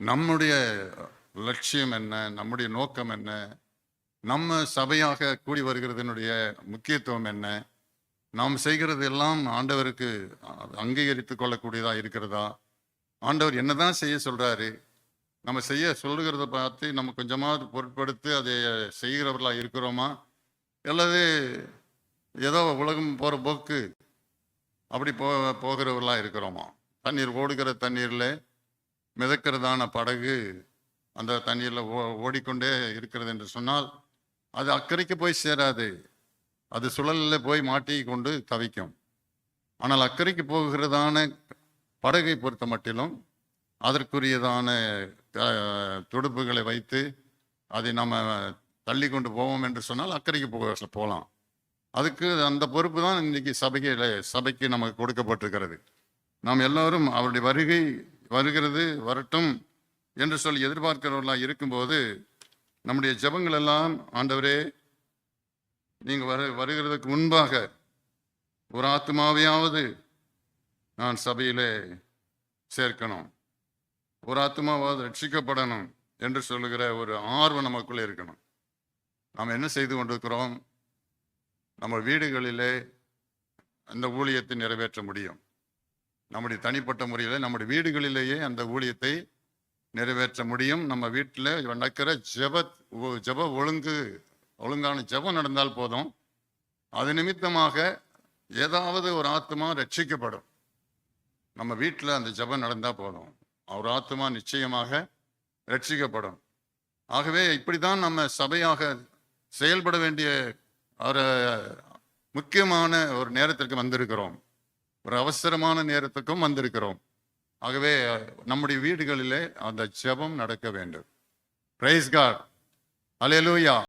நம்முடைய லட்சியம் என்ன? நம்முடைய நோக்கம் என்ன? நம்ம சபையாக கூடி வருகிறதனுடைய முக்கியத்துவம் என்ன? நாம் செய்கிறது எல்லாம் ஆண்டவருக்கு அங்கீகரித்து கொள்ளக்கூடியதா இருக்கிறதா? ஆண்டவர் என்னதான் செய்ய சொல்றாரு? நம்ம செய்ய சொல்லுகிறத பார்த்து நம்ம கொஞ்சமாவது பொருட்படுத்தி அதை செய்கிறவர்களா இருக்கிறோமா? அல்லது ஏதோ உலகம் போற போக்கு அப்படி போ போகிறவர்களா இருக்கிறோமா? தண்ணீர் ஓடுகிற தண்ணீரில் மிதக்கிறதான படகு அந்த தண்ணியில் ஓ ஓடிக்கொண்டே இருக்கிறது என்று சொன்னால் அது அக்கறைக்கு போய் சேராது. அது சுழலில் போய் மாட்டி கொண்டு தவிக்கும். ஆனால் அக்கறைக்கு போகிறதான படகை பொறுத்த மட்டிலும் அதற்குரியதான துடுப்புகளை வைத்து அதை நம்ம தள்ளி கொண்டு போவோம் என்று சொன்னால் அக்கறைக்கு போக போகலாம். அதுக்கு அந்த பொறுப்பு தான் இன்னைக்கு சபையில் சபைக்கு நமக்கு கொடுக்கப்பட்டிருக்கிறது. நாம் எல்லோரும் அவருடைய வருகை வருகிறது வரட்டும் என்று சொல்லி எதிர்பார்க்கிறவர்களாக இருக்கும்போது நம்முடைய ஜபங்கள் எல்லாம் ஆண்டவரே நீங்கள் வரு வருகிறதுக்கு முன்பாக ஒரு ஆத்மாவையாவது நான் சபையிலே சேர்க்கணும். ஒரு ஆத்மாவாவது ரட்சிக்கப்படணும் என்று சொல்லுகிற ஒரு ஆர்வம் நமக்குள்ளே இருக்கணும். நாம் என்ன செய்து கொண்டிருக்கிறோம்? நம்ம வீடுகளிலே அந்த ஊழியத்தை நிறைவேற்ற முடியும். நம்முடைய தனிப்பட்ட முறையில் நம்முடைய வீடுகளிலேயே அந்த ஊழியத்தை நிறைவேற்ற முடியும். நம்ம வீட்டில் நடக்கிற ஜெப ஜெப ஒழுங்கு ஒழுங்கான ஜபம் நடந்தால் போதும். அது நிமித்தமாக ஏதாவது ஒரு ஆத்மா ரட்சிக்கப்படும். நம்ம வீட்டில் அந்த ஜெபம் நடந்தால் போதும். ஒரு ஆத்மா நிச்சயமாக ரட்சிக்கப்படும். ஆகவே இப்படி தான் நம்ம சபையாக செயல்பட வேண்டிய ஒரு முக்கியமான ஒரு நேரத்திற்கு வந்திருக்கிறோம். ஒரு அவசரமான நேரத்துக்கும் வந்திருக்கிறோம். ஆகவே நம்முடைய வீடுகளிலே அந்த ஜெபம் நடக்க வேண்டும். பிரைஸ் கார்ட் அலையலூயா